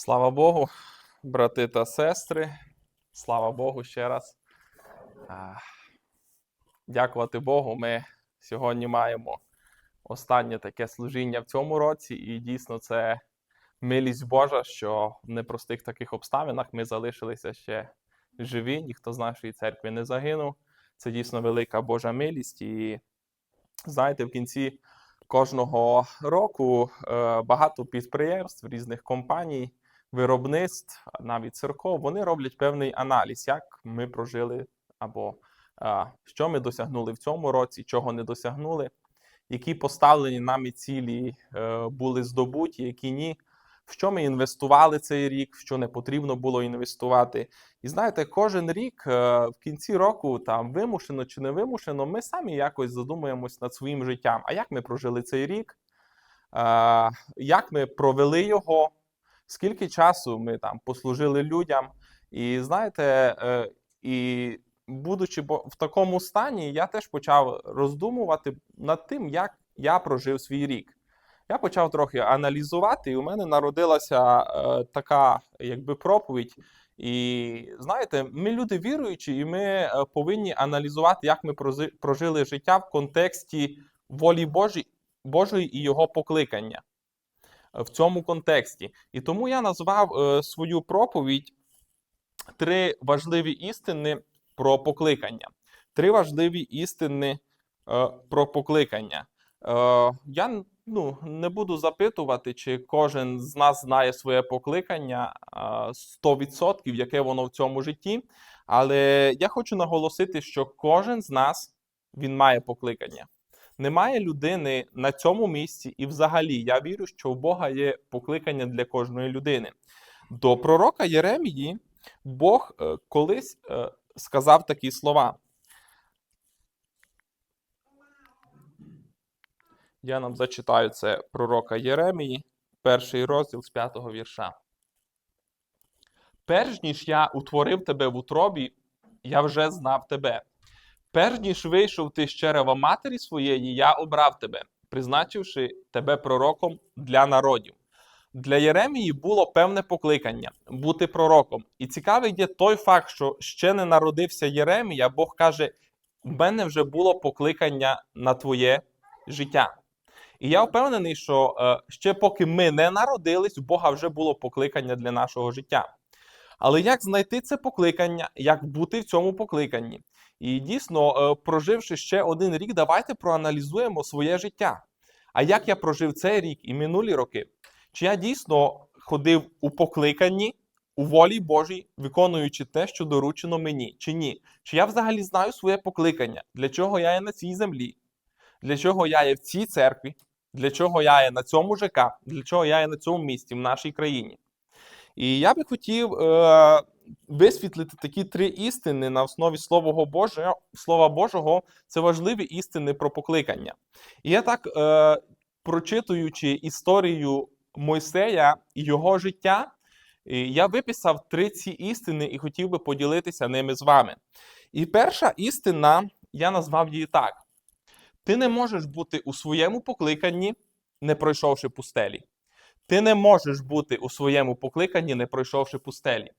Слава Богу, брати та сестри. Слава Богу ще раз. Дякувати Богу. Ми сьогодні маємо останнє таке служіння в цьому році, і дійсно це милість Божа, що в непростих таких обставинах ми залишилися ще живі, ніхто з нашої церкви не загинув. Це дійсно велика Божа милість. І знаєте, в кінці кожного року е, багато підприємств, різних компаній, виробництв, навіть церков, вони роблять певний аналіз, як ми прожили або е, що ми досягнули в цьому році, чого не досягнули, які поставлені нами цілі е, були здобуті, які ні. В що ми інвестували цей рік, в що не потрібно було інвестувати. І знаєте, кожен рік е, в кінці року, там вимушено чи не вимушено, ми самі якось задумуємось над своїм життям. А як ми прожили цей рік? Е, Як ми провели його? Скільки часу ми там послужили людям? І знаєте, е, і будучи в такому стані, я теж почав роздумувати над тим, як я прожив свій рік. Я почав трохи аналізувати, і у мене народилася е, така якби проповідь. І знаєте, ми люди віруючі, і ми е, повинні аналізувати, як ми прожили життя в контексті волі Божої, Божої і його покликання в цьому контексті. І тому я назвав е, свою проповідь три важливі істини про покликання. Три важливі істини е, про покликання. Е, я ну, не буду запитувати, чи кожен з нас знає своє покликання е, 100%, яке воно в цьому житті. Але я хочу наголосити, що кожен з нас він має покликання. Немає людини на цьому місці, і взагалі я вірю, що у Бога є покликання для кожної людини. До пророка Єремії Бог е, колись е, сказав такі слова. Я нам зачитаю це пророка Єремії, перший розділ з п'ятого вірша. Перш ніж я утворив тебе в утробі, я вже знав тебе. Перш ніж вийшов ти з черева матері своєї, я обрав тебе, призначивши тебе пророком для народів. Для Єремії було певне покликання бути пророком. І цікавий є той факт, що ще не народився Єремія, Бог каже: в мене вже було покликання на твоє життя. І я впевнений, що е, ще поки ми не народились, у Бога вже було покликання для нашого життя. Але як знайти це покликання, як бути в цьому покликанні? І дійсно, е, проживши ще один рік, давайте проаналізуємо своє життя. А як я прожив цей рік і минулі роки? Чи я дійсно ходив у покликанні, у волі Божій, виконуючи те, що доручено мені, чи ні? Чи я взагалі знаю своє покликання, для чого я є на цій землі, для чого я є в цій церкві, для чого я є на цьому ЖК, для чого я є на цьому місці, в нашій країні? І я би хотів е, висвітлити такі три істини на основі Слова Божого, Слова Божого. Це важливі істини про покликання. І я так, е, прочитуючи історію Мойсея і його життя, я виписав три ці істини і хотів би поділитися ними з вами. І перша істина, я назвав її так: ти не можеш бути у своєму покликанні, не пройшовши пустелі. Ти не можеш бути у своєму покликанні, не пройшовши пустелі.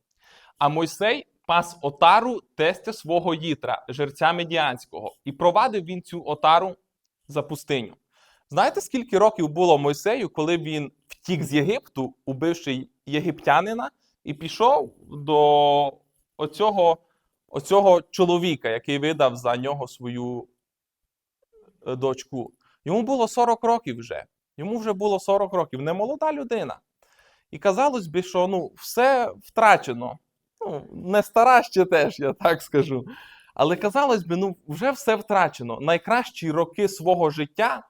А Мойсей пас отару тестя свого їтра, жерця медіанського, і провадив він цю отару за пустиню. Знаєте, скільки років було Мойсею, коли він втік з Єгипту, убивши єгиптянина, і пішов до оцього, оцього чоловіка, який видав за нього свою е, дочку. Йому було 40 років вже. Йому вже було 40 років, не молода людина. І казалось би, що ну, все втрачено. Ну, не стара ще теж, я так скажу. Але казалось би, ну, вже все втрачено. Найкращі роки свого життя,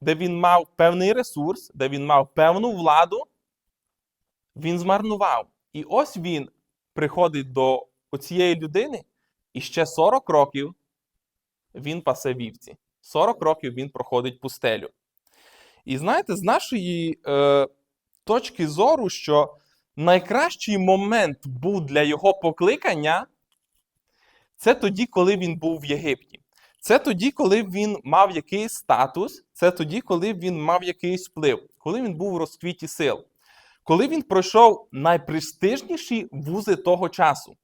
де він мав певний ресурс, де він мав певну владу, він змарнував. І ось він приходить до цієї людини, і ще 40 років він пасе вівці. 40 років він проходить пустелю. І знаєте, з нашої е, точки зору, що найкращий момент був для його покликання, це тоді, коли він був в Єгипті. Це тоді, коли він мав якийсь статус, це тоді, коли він мав якийсь вплив, коли він був в розквіті сил. коли він пройшов найпрестижніші вузи того часу.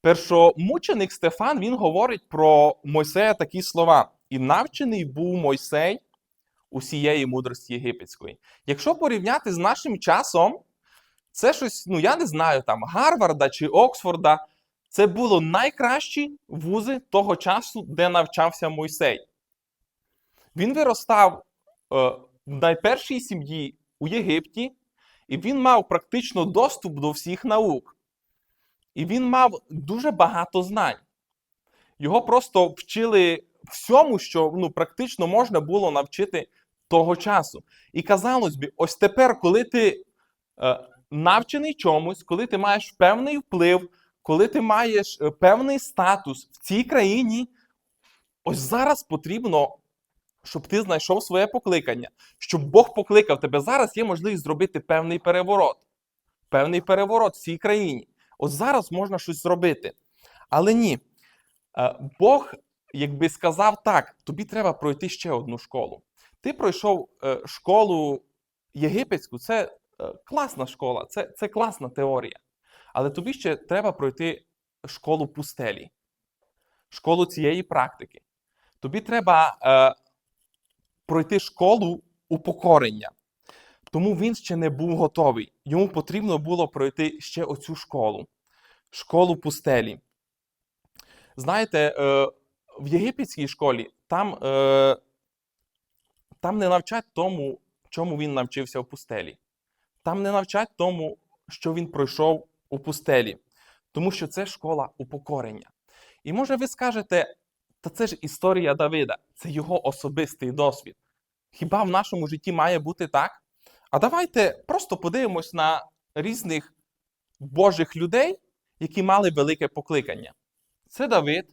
Першомученик Стефан він говорить про Мойсея такі слова: і навчений був Мойсей усієї мудрості єгипетської. Якщо порівняти з нашим часом, це щось, ну я не знаю, там Гарварда чи Оксфорда. Це було найкращі вузи того часу, де навчався Мойсей. Він виростав е, в найпершій сім'ї у Єгипті, і він мав практично доступ до всіх наук. І він мав дуже багато знань. Його просто вчили всьому, що ну, практично можна було навчити того часу. І казалось би, ось тепер, коли ти е, навчений чомусь, коли ти маєш певний вплив, коли ти маєш е, певний статус в цій країні, ось зараз потрібно, щоб ти знайшов своє покликання, щоб Бог покликав тебе. Зараз є можливість зробити певний переворот. Певний переворот в цій країні. Ось зараз можна щось зробити. Але ні. Е, Бог, якби сказав так, тобі треба пройти ще одну школу. Ти пройшов е, школу єгипетську, це класна школа, це, це класна теорія. Але тобі ще треба пройти школу пустелі, школу цієї практики. Тобі треба е, пройти школу упокорення. Тому він ще не був готовий. Йому потрібно було пройти ще оцю школу школу пустелі. Знаєте, е, в єгипетській школі там, е, там не навчать тому, чому він навчився в пустелі. Там не навчать тому, що він пройшов у пустелі, тому що це школа упокорення. І може ви скажете, та це ж історія Давида, це його особистий досвід. Хіба в нашому житті має бути так? А давайте просто подивимось на різних Божих людей, які мали велике покликання. Це Давид,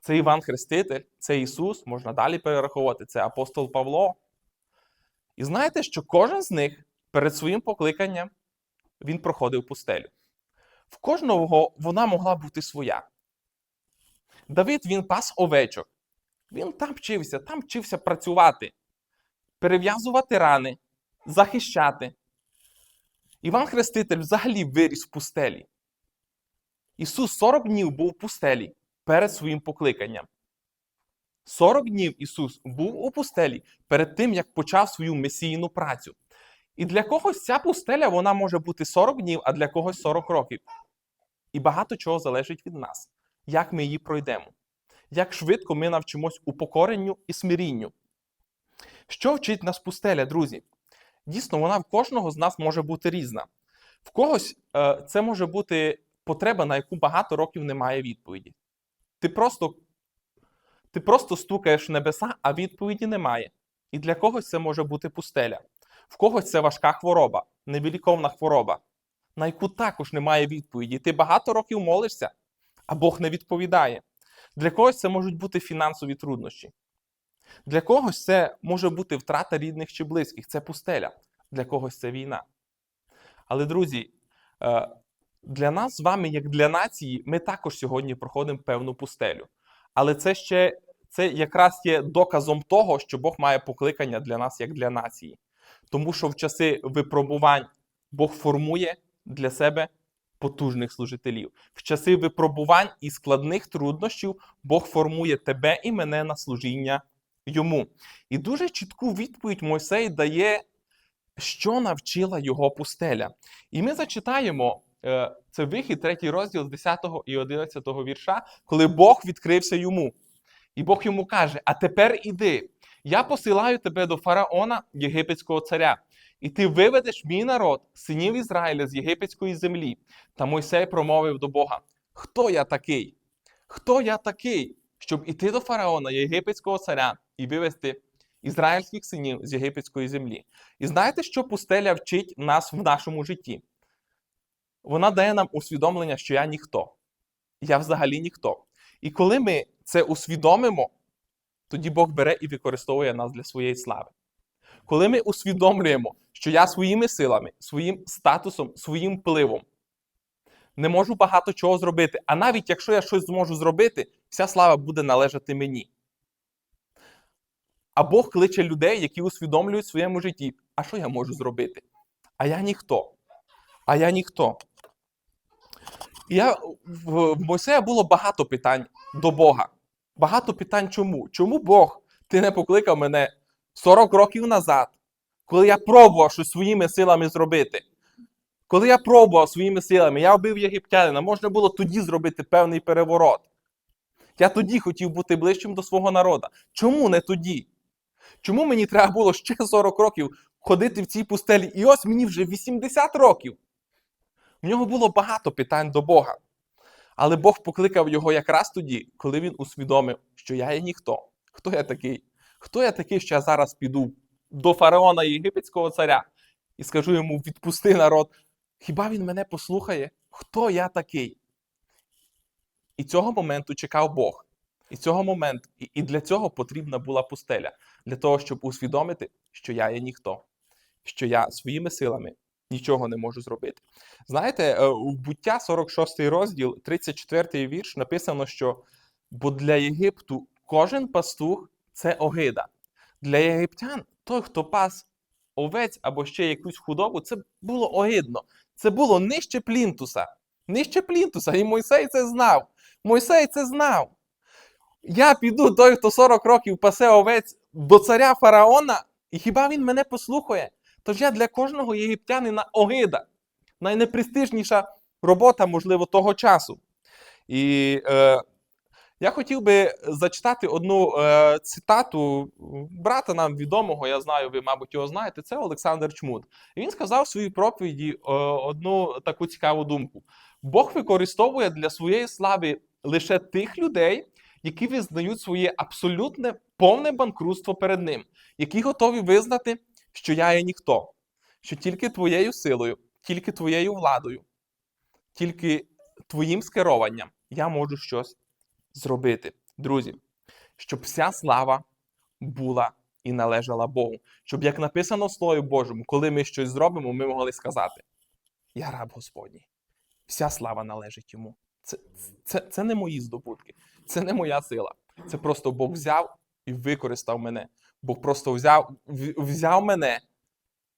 це Іван Хреститель, це Ісус, можна далі перераховувати, це апостол Павло. І знаєте, що кожен з них перед своїм покликанням він проходив пустелю. В кожного вона могла бути своя. Давид він пас овечок. Він там вчився, там вчився працювати, перев'язувати рани, захищати. Іван Хреститель взагалі виріс в пустелі. Ісус 40 днів був в пустелі перед своїм покликанням. 40 днів Ісус був у пустелі перед тим, як почав свою месійну працю. І для когось ця пустеля вона може бути 40 днів, а для когось 40 років. І багато чого залежить від нас, як ми її пройдемо, як швидко ми навчимось упокоренню і смирінню. Що вчить нас пустеля, друзі? Дійсно, вона в кожного з нас може бути різна. В когось е, це може бути потреба, на яку багато років немає відповіді. Ти просто, ти просто стукаєш в небеса, а відповіді немає. І для когось це може бути пустеля. В когось це важка хвороба, невіліковна хвороба, на яку також немає відповіді. Ти багато років молишся, а Бог не відповідає. Для когось це можуть бути фінансові труднощі. Для когось це може бути втрата рідних чи близьких, це пустеля, для когось це війна. Але, друзі, е, для нас з вами, як для нації, ми також сьогодні проходимо певну пустелю. Але це ще це якраз є доказом того, що Бог має покликання для нас як для нації. Тому що в часи випробувань Бог формує для себе потужних служителів. В часи випробувань і складних труднощів Бог формує тебе і мене на служіння йому. І дуже чітку відповідь Мойсей дає, що навчила його пустеля. І ми зачитаємо е, це вихід, третій розділ з 10 і 11 вірша, коли Бог відкрився йому. І Бог йому каже: А тепер іди, я посилаю тебе до фараона, єгипетського царя, і ти виведеш мій народ, синів Ізраїля з єгипетської землі. Та Мойсей промовив до Бога: Хто я такий? Хто я такий, щоб іти до фараона, єгипетського царя, і вивести ізраїльських синів з єгипетської землі? І знаєте, що пустеля вчить нас в нашому житті? Вона дає нам усвідомлення, що я ніхто. Я взагалі ніхто. І коли ми це усвідомимо, тоді Бог бере і використовує нас для своєї слави. Коли ми усвідомлюємо, що я своїми силами, своїм статусом, своїм впливом не можу багато чого зробити, а навіть якщо я щось зможу зробити, вся слава буде належати мені. А Бог кличе людей, які усвідомлюють в своєму житті, а що я можу зробити? а я ніхто. А я ніхто. Я, в Мойсея було багато питань до Бога. Багато питань чому? Чому Бог ти не покликав мене 40 років назад, коли я пробував щось своїми силами зробити? Коли я пробував своїми силами, я вбив єгиптянина, можна було тоді зробити певний переворот. Я тоді хотів бути ближчим до свого народу. Чому не тоді? Чому мені треба було ще 40 років ходити в цій пустелі? І ось мені вже 80 років. В нього було багато питань до Бога. Але Бог покликав його якраз тоді, коли він усвідомив, що я є ніхто. Хто я такий? Хто я такий, що я зараз піду до фараона єгипетського царя і скажу йому: відпусти народ. Хіба він мене послухає? Хто я такий? І цього моменту чекав Бог. І цього моменту, і, для цього потрібна була пустеля, для того, щоб усвідомити, що я є ніхто, що я своїми силами нічого не можу зробити. Знаєте, е, у буття 46 розділ, 34 вірш, написано, що бо для Єгипту кожен пастух це огида. Для єгиптян той, хто пас овець або ще якусь худобу, це було огидно. Це було нижче плінтуса. Нижче плінтуса. І Мойсей це знав. Мойсей це знав. Я піду той, хто 40 років пасе овець до царя фараона, і хіба він мене послухає? Тож я для кожного єгиптянина огида. Найнепрестижніша робота, можливо, того часу. І е, я хотів би зачитати одну е, цитату брата нам відомого, я знаю, ви, мабуть, його знаєте, це Олександр Чмут. І він сказав в своїй проповіді е, одну таку цікаву думку: Бог використовує для своєї слави лише тих людей, які визнають своє абсолютне повне банкрутство перед ним, які готові визнати, що я є ніхто, що тільки твоєю силою, тільки твоєю владою, тільки твоїм скерованням я можу щось зробити. Друзі, щоб вся слава була і належала Богу. Щоб, як написано в Слові Божому, коли ми щось зробимо, ми могли сказати: Я раб Господній, вся слава належить йому. Це, це, це не мої здобутки, це не моя сила. Це просто Бог взяв і використав мене. Бог просто взяв, взяв мене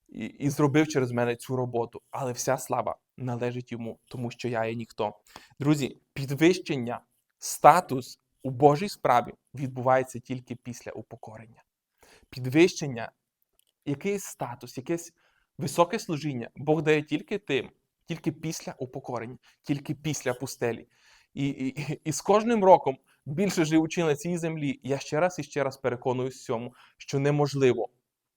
і, і зробив через мене цю роботу. Але вся слава належить йому, тому що я є ніхто. Друзі, підвищення, статус у Божій справі відбувається тільки після упокорення. Підвищення, якийсь статус, якесь високе служіння Бог дає тільки тим, тільки після упокорення, тільки після пустелі. І, і, і з кожним роком, більше живучи на цій землі, я ще раз і ще раз переконуюсь в цьому, що неможливо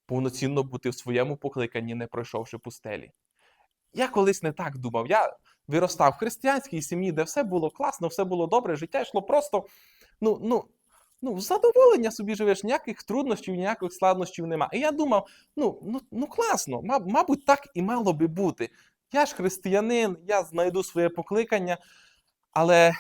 повноцінно бути в своєму покликанні, не пройшовши пустелі. Я колись не так думав. Я виростав в християнській сім'ї, де все було класно, все було добре, життя йшло просто ну, ну, ну, задоволення собі живеш, ніяких труднощів, ніяких складнощів нема. І я думав, ну, ну, ну класно, маб- мабуть, так і мало би бути. Я ж християнин, я знайду своє покликання, але е,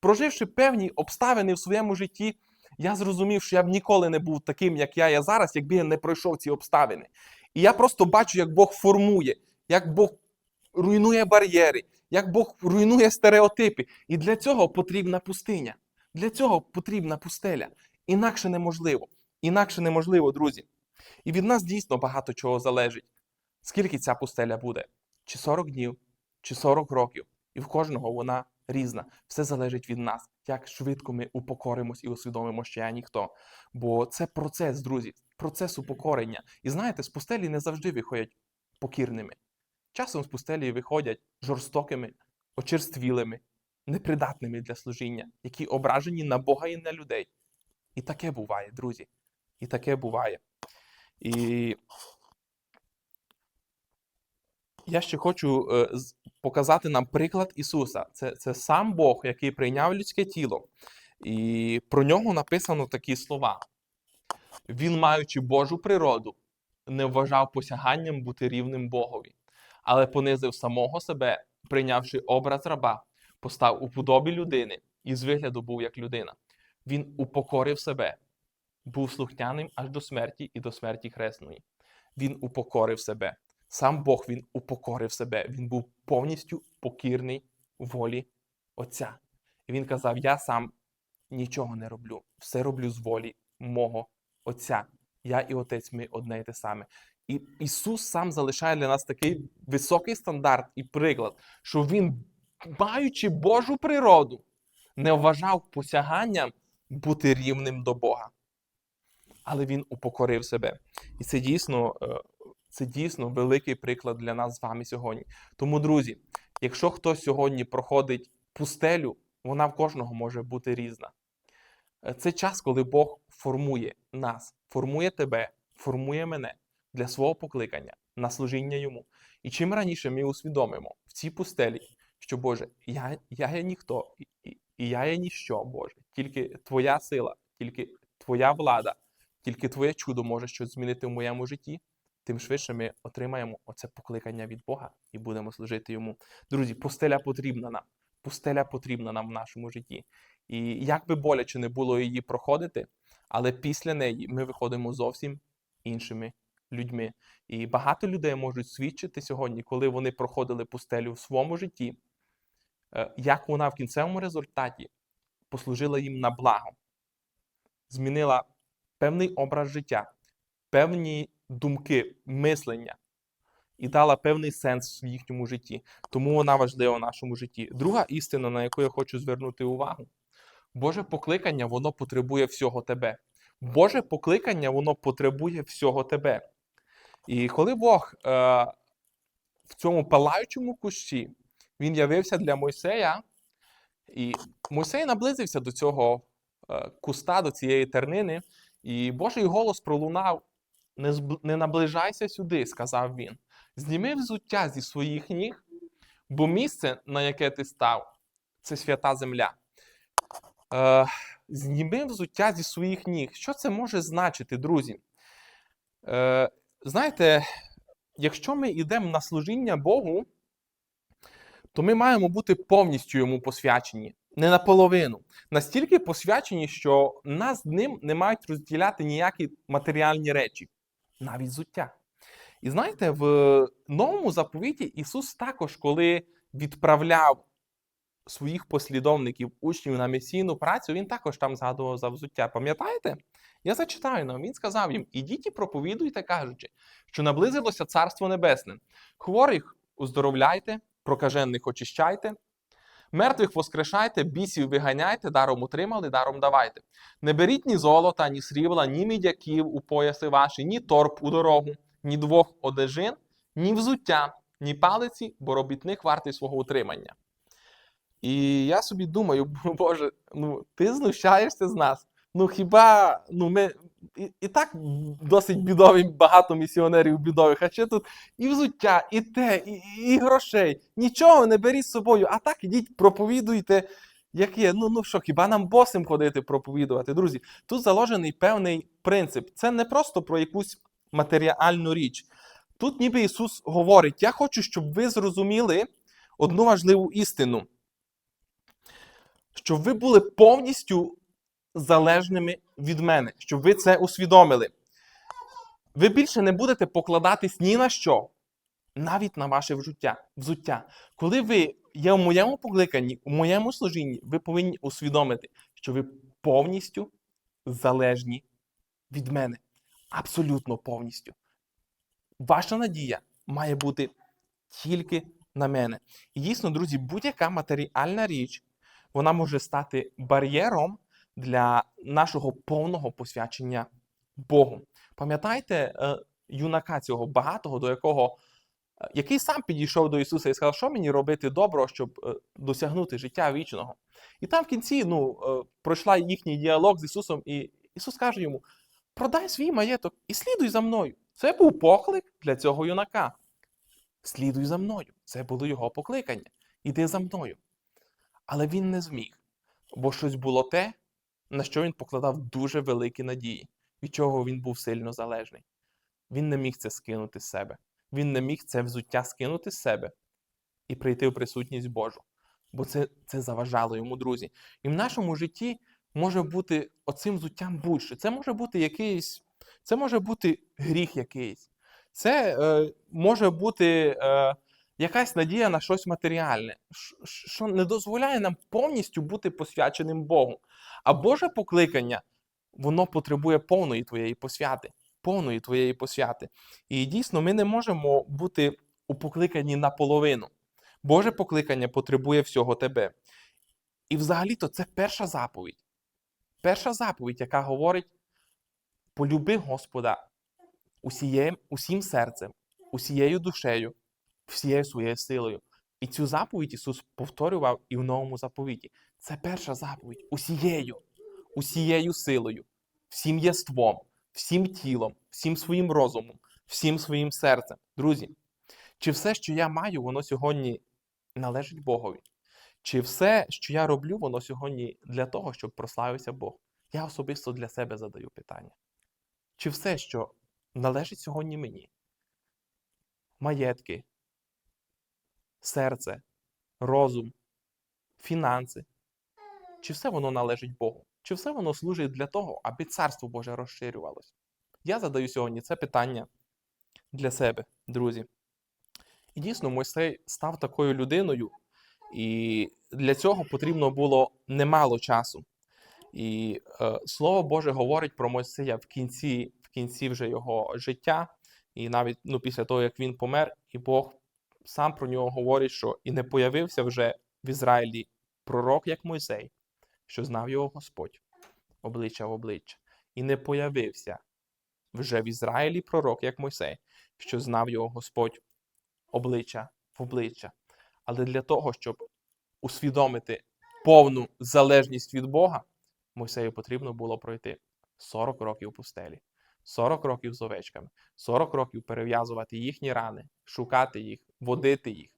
проживши певні обставини в своєму житті, я зрозумів, що я б ніколи не був таким, як я є зараз, якби я не пройшов ці обставини. І я просто бачу, як Бог формує, як Бог руйнує бар'єри, як Бог руйнує стереотипи. І для цього потрібна пустиня. Для цього потрібна пустеля. Інакше неможливо. Інакше неможливо, друзі. І від нас дійсно багато чого залежить. Скільки ця пустеля буде? Чи 40 днів, чи 40 років. І в кожного вона різна. Все залежить від нас, як швидко ми упокоримось і усвідомимо, що я ніхто. Бо це процес, друзі, процес упокорення. І знаєте, з пустелі не завжди виходять покірними. Часом з пустелі виходять жорстокими, очерствілими, непридатними для служіння, які ображені на Бога і на людей. І таке буває, друзі. І таке буває. І я ще хочу е, показати нам приклад Ісуса. Це, це сам Бог, який прийняв людське тіло. І про нього написано такі слова. Він, маючи Божу природу, не вважав посяганням бути рівним Богові, але понизив самого себе, прийнявши образ раба, постав у подобі людини і з вигляду був як людина. Він упокорив себе, був слухняним аж до смерті і до смерті хресної. Він упокорив себе. Сам Бог він упокорив себе. Він був повністю покірний волі Отця. І він казав: Я сам нічого не роблю, все роблю з волі мого Отця. Я і Отець ми одне й те саме. І Ісус сам залишає для нас такий високий стандарт і приклад, що Він, маючи Божу природу, не вважав посяганням бути рівним до Бога. Але Він упокорив себе. І це дійсно, е, це дійсно великий приклад для нас з вами сьогодні. Тому, друзі, якщо хтось сьогодні проходить пустелю, вона в кожного може бути різна. Е, Це час, коли Бог формує нас, формує тебе, формує мене для свого покликання на служіння йому. І чим раніше ми усвідомимо в цій пустелі, що Боже, я, я є ніхто, і, я є ніщо, Боже, тільки Твоя сила, тільки Твоя влада, тільки Твоє чудо може щось змінити в моєму житті, тим швидше ми отримаємо оце покликання від Бога і будемо служити йому. Друзі, пустеля потрібна нам. Пустеля потрібна нам в нашому житті. І як би боляче не було її проходити, але після неї ми виходимо зовсім іншими людьми. І багато людей можуть свідчити сьогодні, коли вони проходили пустелю в своєму житті, е, як вона в кінцевому результаті послужила їм на благо, змінила певний образ життя, певні думки, мислення і дала певний сенс в їхньому житті. Тому вона важлива в нашому житті. Друга істина, на яку я хочу звернути увагу, Боже покликання, воно потребує всього тебе. Боже покликання, воно потребує всього тебе. І коли Бог е, в цьому палаючому кущі він явився для Мойсея, і Мойсей наблизився до цього е, куста, до цієї тернини, і Божий голос пролунав: не, зб- не наближайся сюди, сказав він. Зніми взуття зі своїх ніг, бо місце, на яке ти став, це свята земля. Е, зніми взуття зі своїх ніг. Що це може значити, друзі? Е, знаєте, якщо ми йдемо на служіння Богу, то ми маємо бути повністю йому посвячені, не наполовину. Настільки посвячені, що нас з ним не мають розділяти ніякі матеріальні речі, навіть взуття. І знаєте, в новому заповіті Ісус також, коли відправляв своїх послідовників, учнів на місійну працю, він також там згадував за взуття. Пам'ятаєте? Я зачитаю нам. Він сказав їм: ідіть і проповідуйте, кажучи, що наблизилося Царство Небесне. Хворих уздоровляйте, прокажених очищайте, мертвих воскрешайте, бісів виганяйте, даром утримали, даром давайте. Не беріть ні золота, ні срібла, ні мідяків у пояси ваші, ні торб у дорогу, ні двох одежин, ні взуття, ні палиці, бо робітник вартий свого утримання. І я собі думаю, Боже, ну ти знущаєшся з нас. Ну хіба ну ми і, і так досить бідові, багато місіонерів бідових, а ще тут і взуття, і те, і, і грошей. Нічого не беріть з собою, а так ідіть, проповідуйте. Як є, ну ну що, хіба нам босим ходити проповідувати? Друзі, тут заложений певний принцип. Це не просто про якусь матеріальну річ. Тут ніби Ісус говорить: я хочу, щоб ви зрозуміли одну важливу істину щоб ви були повністю залежними від мене, щоб ви це усвідомили. Ви більше не будете покладатись ні на що, навіть на ваше взуття. взуття. Коли ви є в моєму покликанні, у моєму служінні, ви повинні усвідомити, що ви повністю залежні від мене. Абсолютно повністю. Ваша надія має бути тільки на мене. І дійсно, друзі, будь-яка матеріальна річ вона може стати бар'єром для нашого повного посвячення Богу. Пам'ятаєте е, юнака цього багатого, до якого е, який сам підійшов до Ісуса і сказав, що мені робити доброго, щоб е, досягнути життя вічного. І там в кінці ну, пройшла їхній діалог з Ісусом, і Ісус каже йому: продай свій маєток і слідуй за мною. Це був поклик для цього юнака. Слідуй за мною. Це було його покликання. Іди за мною. Але він не зміг, бо щось було те, на що він покладав дуже великі надії, від чого він був сильно залежний. Він не міг це скинути з себе. Він не міг це взуття скинути з себе і прийти в присутність Божу. Бо це, це заважало йому, друзі. І в нашому житті може бути оцим взуттям будь-що. Це може бути якийсь, це може бути гріх якийсь. Це е, може бути. Е, якась надія на щось матеріальне, що не дозволяє нам повністю бути посвяченим Богу. А Боже покликання, воно потребує повної твоєї посвяти. повної твоєї посвяти. І дійсно, ми не можемо бути у покликанні наполовину. Боже покликання потребує всього тебе. І взагалі-то це перша заповідь. Перша заповідь, яка говорить: полюби Господа усієм, усім серцем, усією душею, всією своєю силою. І цю заповідь Ісус повторював і в новому заповіті. Це перша заповідь усією, усією силою, всім єством, всім тілом, всім своїм розумом, всім своїм серцем. Друзі, чи все, що я маю, воно сьогодні належить Богові? Чи все, що я роблю, воно сьогодні для того, щоб прославився Бог? Я особисто для себе задаю питання. Чи все, що належить сьогодні мені? Маєтки, серце, розум, фінанси. Чи все воно належить Богу? Чи все воно служить для того, аби Царство Боже розширювалося? Я задаю сьогодні це питання для себе, друзі. І дійсно, Мойсей став такою людиною, і для цього потрібно було немало часу. І е, Слово Боже говорить про Мойсея в кінці, в кінці вже його життя, і навіть ну, після того, як він помер, і Бог сам про нього говорить, що і не появився вже в Ізраїлі пророк, як Мойсей, що знав його Господь, обличчя в обличчя, і не появився вже в Ізраїлі пророк, як Мойсей, що знав його Господь обличчя в обличчя. Але для того, щоб усвідомити повну залежність від Бога, Мойсею потрібно було пройти 40 років в пустелі, 40 років з овечками, 40 років перев'язувати їхні рани, шукати їх, водити їх,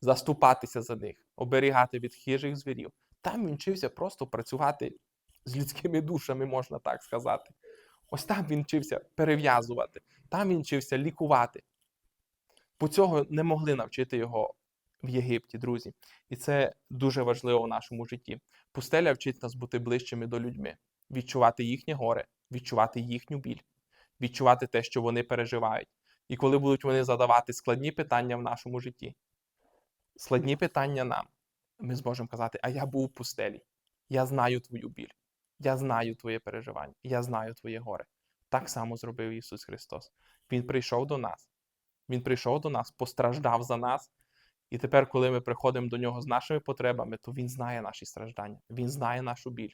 заступатися за них, оберігати від хижих звірів. Там він вчився просто працювати з людськими душами, можна так сказати. Ось там він вчився перев'язувати, там він вчився лікувати. Бо цього не могли навчити його в Єгипті, друзі. І це дуже важливо в нашому житті. Пустеля вчить нас бути ближчими до людьми, відчувати їхнє горе, відчувати їхню біль, відчувати те, що вони переживають. І коли будуть вони задавати складні питання в нашому житті, складні питання нам, ми зможемо казати: А я був у пустелі, я знаю твою біль, я знаю твоє переживання, я знаю твоє горе. Так само зробив Ісус Христос. Він прийшов до нас. Він прийшов до нас, постраждав за нас. І тепер, коли ми приходимо до нього з нашими потребами, то він знає наші страждання, він знає нашу біль,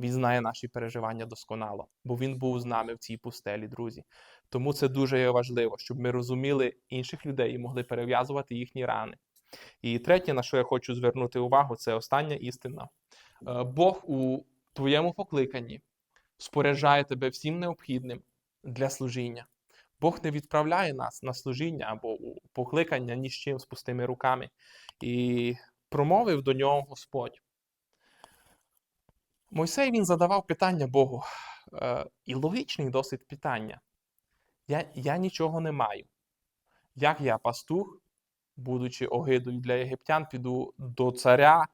він знає наші переживання досконало, бо він був з нами в цій пустелі, друзі. Тому це дуже важливо, щоб ми розуміли інших людей і могли перев'язувати їхні рани. І третє, на що я хочу звернути увагу, це остання істина. Е, Бог у твоєму покликанні споряджає тебе всім необхідним для служіння. Бог не відправляє нас на служіння або у покликання ні з чим з пустими руками. І промовив до нього Господь. Мойсей він задавав питання Богу. Е, і логічний досить питання. Я, я нічого не маю. Як я пастух, будучи огидою для єгиптян, піду до царя,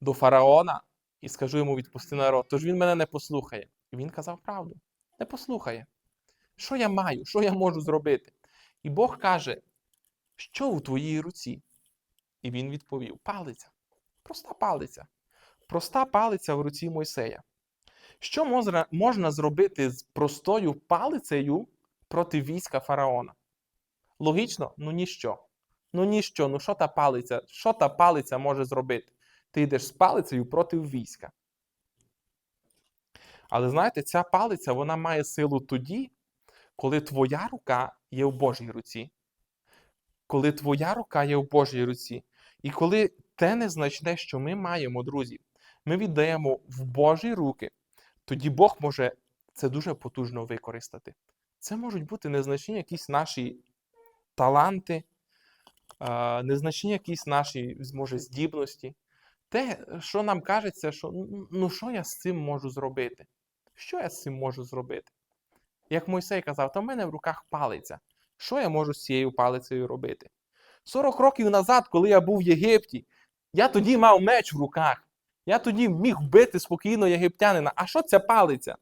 до фараона і скажу йому відпусти народ. Тож він мене не послухає. І він казав правду. Не послухає. Що я маю? Що я можу зробити? І Бог каже, що у твоїй руці? І він відповів: палиця. Проста палиця. Проста палиця в руці Мойсея. Що можна, зробити з простою палицею проти війська фараона? Логічно, ну ніщо. Ну ніщо, ну що та палиця? Що та палиця може зробити? Ти йдеш з палицею проти війська. Але знаєте, ця палиця вона має силу тоді, коли твоя рука є в Божій руці. Коли твоя рука є в Божій руці. І коли те незначне, що ми маємо, друзі, ми віддаємо в Божі руки, тоді Бог може це дуже потужно використати. Це можуть бути незначні якісь наші таланти, незначні якісь наші, може, здібності. Те, що нам кажеться, що ну що я з цим можу зробити? Що я з цим можу зробити? Як Мойсей казав, то в мене в руках палиця. Що я можу з цією палицею робити? 40 років назад, коли я був в Єгипті, я тоді мав меч в руках. Я тоді міг вбити спокійно єгиптянина. А що ця палиця?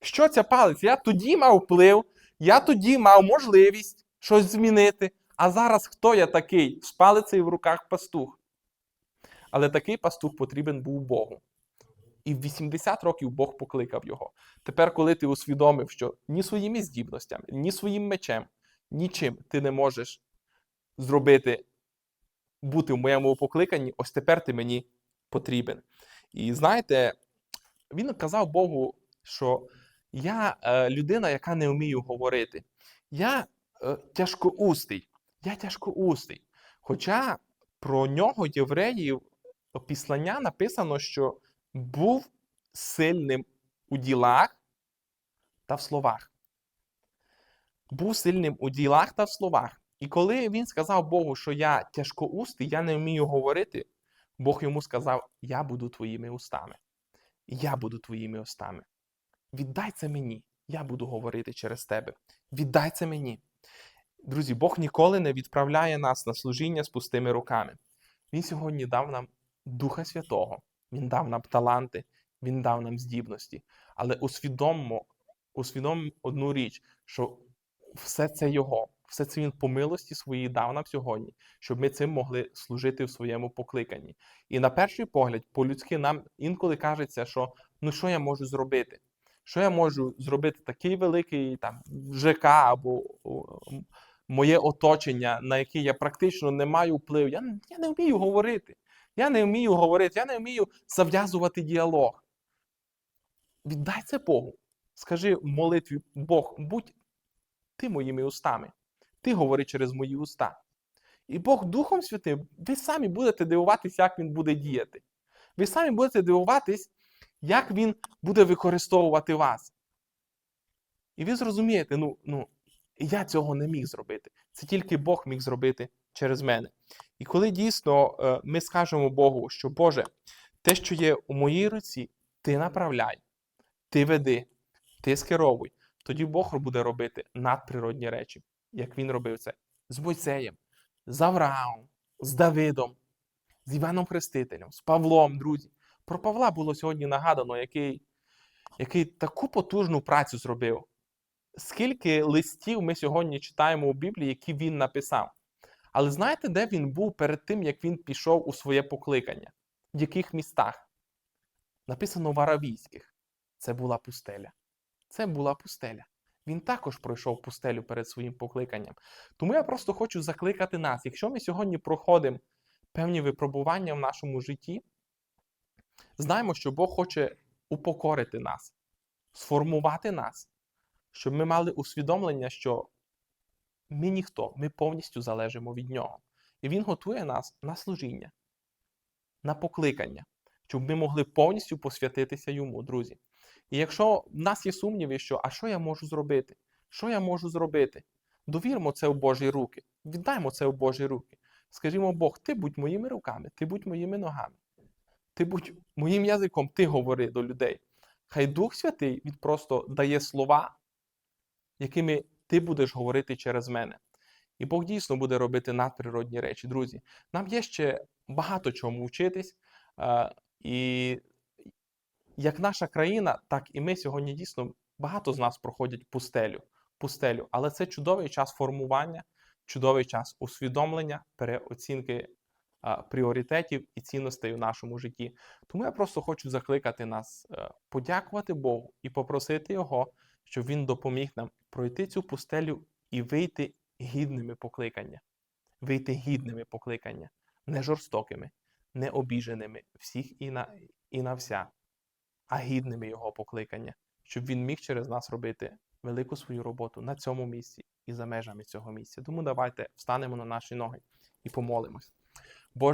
Що ця палиця? Я тоді мав вплив, я тоді мав можливість щось змінити. А зараз хто я такий? З палицею в руках пастух. Але такий пастух потрібен був Богу. І в 80 років Бог покликав його. Тепер, коли ти усвідомив, що ні своїми здібностями, ні своїм мечем, нічим ти не можеш зробити, бути в моєму покликанні, ось тепер ти мені потрібен. І знаєте, він казав Богу, що я е, людина, яка не вмію говорити. Я е, тяжкоустий. Я тяжкоустий. Хоча про нього євреїв післання написано, що був сильним у ділах та в словах. Був сильним у ділах та в словах. І коли він сказав Богу, що я тяжкоустий, я не вмію говорити, Бог йому сказав: Я буду твоїми устами. Я буду твоїми устами. Віддай це мені. Я буду говорити через тебе. Віддай це мені. Друзі, Бог ніколи не відправляє нас на служіння з пустими руками. Він сьогодні дав нам Духа Святого, Він дав нам таланти, Він дав нам здібності. Але усвідоммо, усвідомимо одну річ, що все це Його, все це Він по милості своїй дав нам сьогодні, щоб ми цим могли служити в своєму покликанні. І на перший погляд, по-людськи, нам інколи кажеться, що ну що я можу зробити? Що я можу зробити такий великий там ЖК або моє оточення, на яке я практично не маю впливу. Я, я не вмію говорити. Я не вмію говорити, я не вмію зав'язувати діалог. Віддай це Богу. Скажи в молитві Бог, будь ти моїми устами. Ти говори через мої уста. І Бог Духом Святим, ви самі будете дивуватись, як Він буде діяти. Ви самі будете дивуватись, як Він буде використовувати вас. І ви зрозумієте, ну, ну, я цього не міг зробити. Це тільки Бог міг зробити через мене. І коли дійсно е, ми скажемо Богу, що Боже, те, що є у моїй руці, ти направляй, ти веди, ти скеровуй, тоді Бог буде робити надприродні речі, як він робив це з Мойсеєм, з Авраамом, з Давидом, з Іваном Хрестителем, з Павлом, друзі. Про Павла було сьогодні нагадано, який, який таку потужну працю зробив. Скільки листів ми сьогодні читаємо у Біблії, які він написав. Але знаєте, де він був перед тим, як він пішов у своє покликання? В яких містах? Написано в Аравійських. Це була пустеля. Це була пустеля. Він також пройшов пустелю перед своїм покликанням. Тому я просто хочу закликати нас, якщо ми сьогодні проходимо певні випробування в нашому житті, знаємо, що Бог хоче упокорити нас, сформувати нас, щоб ми мали усвідомлення, що ми ніхто, ми повністю залежимо від нього. І Він готує нас на служіння, на покликання, щоб ми могли повністю посвятитися йому, друзі. І якщо в нас є сумніви, що а що я можу зробити? Що я можу зробити? Довірмо це в Божі руки, віддаймо це в Божі руки. Скажімо, Бог, ти будь моїми руками, ти будь моїми ногами, ти будь моїм язиком, ти говори до людей. Хай Дух Святий він просто дає слова, якими ти будеш говорити через мене. І Бог дійсно буде робити надприродні речі. Друзі, нам є ще багато чому вчитись. е, І як наша країна, так і ми сьогодні дійсно багато з нас проходять пустелю. пустелю. Але це чудовий час формування, чудовий час усвідомлення, переоцінки а, пріоритетів і цінностей у нашому житті. Тому я просто хочу закликати нас е, подякувати Богу і попросити Його, щоб Він допоміг нам пройти цю пустелю і вийти гідними покликання. Вийти гідними покликання, не жорстокими, не обіженими всіх і на, і на вся, а гідними Його покликання, щоб Він міг через нас робити велику свою роботу на цьому місці і за межами цього місця. Тому давайте встанемо на наші ноги і помолимось.